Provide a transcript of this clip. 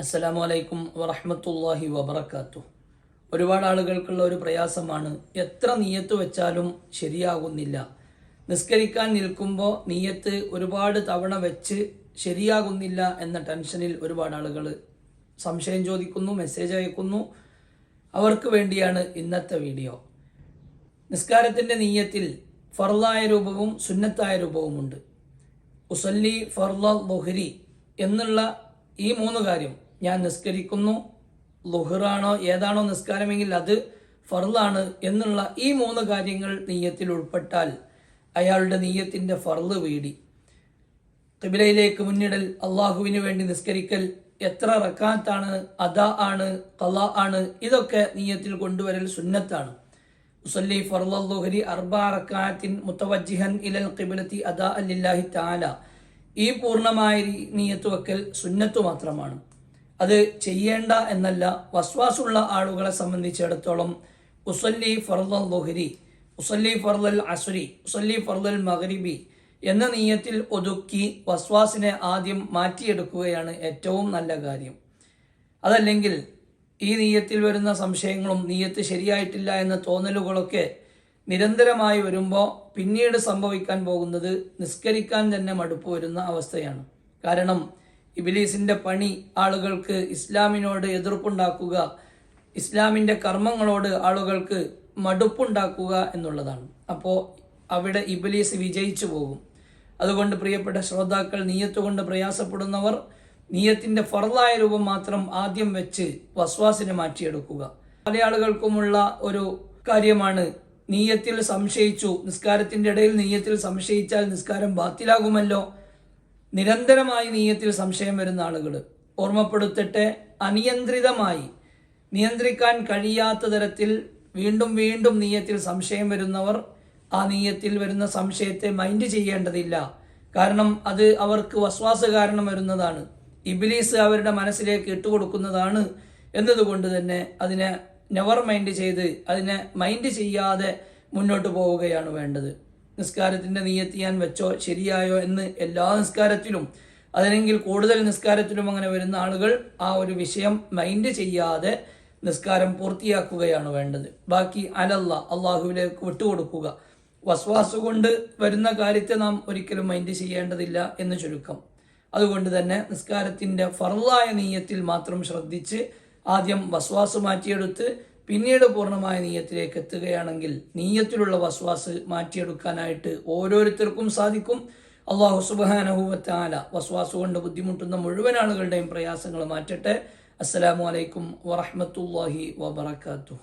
അസ്സലാമു അലൈക്കും വറഹമത്തല്ലാഹി വബറകാതുഹു ഒരുപാട് ആളുകൾക്കുള്ള ഒരു പ്രയാസമാണ് എത്ര നീയത്ത് വെച്ചാലും ശരിയാകുന്നില്ല. നിസ്കരിക്കാൻ നിൽക്കുമ്പോൾ നീയത്ത് ഒരുപാട് തവണ വെച്ച് ശരിയാകുന്നില്ല എന്ന ടെൻഷനിൽ ഒരുപാട് ആളുകൾ സംശയം ചോദിക്കുന്നു മെസ്സേജ് അയക്കുന്നു. അവർക്ക് വേണ്ടിയാണ് ഇന്നത്തെ വീഡിയോ. നിസ്കാരത്തിന്റെ നീയത്തിൽ ഫർലായ രൂപവും സുന്നത്തായ രൂപവുമുണ്ട് ഉസല്ലി ഫർല ബൊഹരി എന്നുള്ള ഈ മൂന്ന് കാര്യം ഞാൻ നിസ്കരിക്കുന്നു. ലുഹറാണോ ഏതാണോ നിസ്കാരമെങ്കിൽ അത് ഫർലാണ് എന്നുള്ള ഈ മൂന്ന് കാര്യങ്ങൾ നെയ്യത്തിൽ ഉൾപ്പെട്ടാൽ അയാളുടെ നെയ്യത്തിന്റെ ഫർൾ വീടി. കിബിലയിലേക്ക് മുന്നിടൽ അള്ളാഹുവിന് വേണ്ടി നിസ്കരിക്കൽ എത്ര റക്കാത്താണ് അദാ ആണ് കല ആണ് ഇതൊക്കെ നീയത്തിൽ കൊണ്ടുവരൽ സുന്നത്താണ്. മുസല്ലി ഫർലുഹരി അർബാ റക്കാത്തിൻ മുത്തവജിഹൻ ഇലൽ കബിലത്തി അദാ അല്ലാഹി താല ഈ പൂർണമായ നീയത്ത് വെക്കൽ സുന്നത്ത് മാത്രമാണ്. അത് ചെയ്യേണ്ട എന്നല്ല വസ്വാസുള്ള ആളുകളെ സംബന്ധിച്ചിടത്തോളം ഉസല്ലി ഫർദൽ ലുഹരി ഉസല്ലി ഫർദൽ അസുരി ഉസല്ലി ഫർദൽ മഗ്രിബി എന്ന നീയത്തിൽ ഒതുക്കി വസ്വാസിനെ ആദ്യം മാറ്റിയെടുക്കുകയാണ് ഏറ്റവും നല്ല കാര്യം. അതല്ലെങ്കിൽ ഈ നീയത്തിൽ വരുന്ന സംശയങ്ങളും നീയത്ത് ശരിയായിട്ടില്ല എന്ന തോന്നലുകളൊക്കെ നിരന്തരമായി വരുമ്പോൾ പിന്നീട് സംഭവിക്കാൻ പോകുന്നത് നിസ്കരിക്കാൻ തന്നെ മടുപ്പ് വരുന്ന അവസ്ഥയാണ്. കാരണം ഇബിലീസിന്റെ പണി ആളുകൾക്ക് ഇസ്ലാമിനോട് എതിർപ്പുണ്ടാക്കുക ഇസ്ലാമിന്റെ കർമ്മങ്ങളോട് ആളുകൾക്ക് മടുപ്പുണ്ടാക്കുക എന്നുള്ളതാണ്. അപ്പോൾ അവിടെ ഇബിലീസ് വിജയിച്ചു പോകും. അതുകൊണ്ട് പ്രിയപ്പെട്ട ശ്രോതാക്കൾ നീയത്തുകൊണ്ട് പ്രയാസപ്പെടുന്നവർ നീയത്തിന്റെ ഫറലായ രൂപം മാത്രം ആദ്യം വെച്ച് വസ്വാസിനെ മാറ്റിയെടുക്കുക. പല ആളുകൾക്കുമുള്ള ഒരു കാര്യമാണ് നീയത്തിൽ സംശയിച്ചു നിസ്കാരത്തിന്റെ ഇടയിൽ നീയത്തിൽ സംശയിച്ചാൽ നിസ്കാരം ബാത്തിലാകുമല്ലോ നിരന്തരമായി നീയത്തിൽ സംശയം വരുന്ന ആളുകൾ ഓർമ്മപ്പെടുത്തട്ടെ അനിയന്ത്രിതമായി. നിയന്ത്രിക്കാൻ കഴിയാത്ത തരത്തിൽ വീണ്ടും വീണ്ടും നീയത്തിൽ സംശയം വരുന്നവർ ആ നീയത്തിൽ വരുന്ന സംശയത്തെ മൈൻഡ് ചെയ്യേണ്ടതില്ല. കാരണം അത് അവർക്ക് വസ്വാസ കാരണം വരുന്നതാണ്. ഇബിലീസ് അവരുടെ മനസ്സിലേക്ക് ഇട്ടുകൊടുക്കുന്നതാണ് എന്നതുകൊണ്ട് തന്നെ അതിനെ നെവർ മൈൻഡ് ചെയ്ത് അതിനെ മൈൻഡ് ചെയ്യാതെ മുന്നോട്ട് പോവുകയാണ് വേണ്ടത്. നിസ്കാരത്തിന്റെ നീയത്ത് ഞാൻ വെച്ചോ ശരിയായോ എന്ന് എല്ലാ നിസ്കാരത്തിലും അതിനെങ്കിൽ കൂടുതൽ നിസ്കാരത്തിലും അങ്ങനെ വരുന്ന ആളുകൾ ആ ഒരു വിഷയം മൈൻഡ് ചെയ്യാതെ നിസ്കാരം പൂർത്തിയാക്കുകയാണ് വേണ്ടത്. ബാക്കി അലല്ല അള്ളാഹുവിലേക്ക് വിട്ടുകൊടുക്കുക. വസ്വാസ് കൊണ്ട് വരുന്ന കാര്യത്തെ നാം ഒരിക്കലും മൈൻഡ് ചെയ്യേണ്ടതില്ല എന്ന് ചുരുക്കം. അതുകൊണ്ട് തന്നെ നിസ്കാരത്തിന്റെ ഫർലായ നീയത്തിൽ മാത്രം ശ്രദ്ധിച്ച് ആദ്യം വസ്വാസ് മാറ്റിയെടുത്ത് പിന്നീട് പൂർണമായ നീയത്തിലേക്ക് എത്തുകയാണെങ്കിൽ നീയത്തിലുള്ള വസ്വാസ് മാറ്റിയെടുക്കാനായിട്ട് ഓരോരുത്തർക്കും സാധിക്കും. അള്ളാഹു സുബാനഹുവത്താല വസ്വാസ് കൊണ്ട് ബുദ്ധിമുട്ടുന്ന മുഴുവൻ ആളുകളുടെയും പ്രയാസങ്ങൾ മാറ്റട്ടെ. അസ്സലാമു അലൈക്കും വറഹമത്തല്ലാഹി വബർക്കാത്തു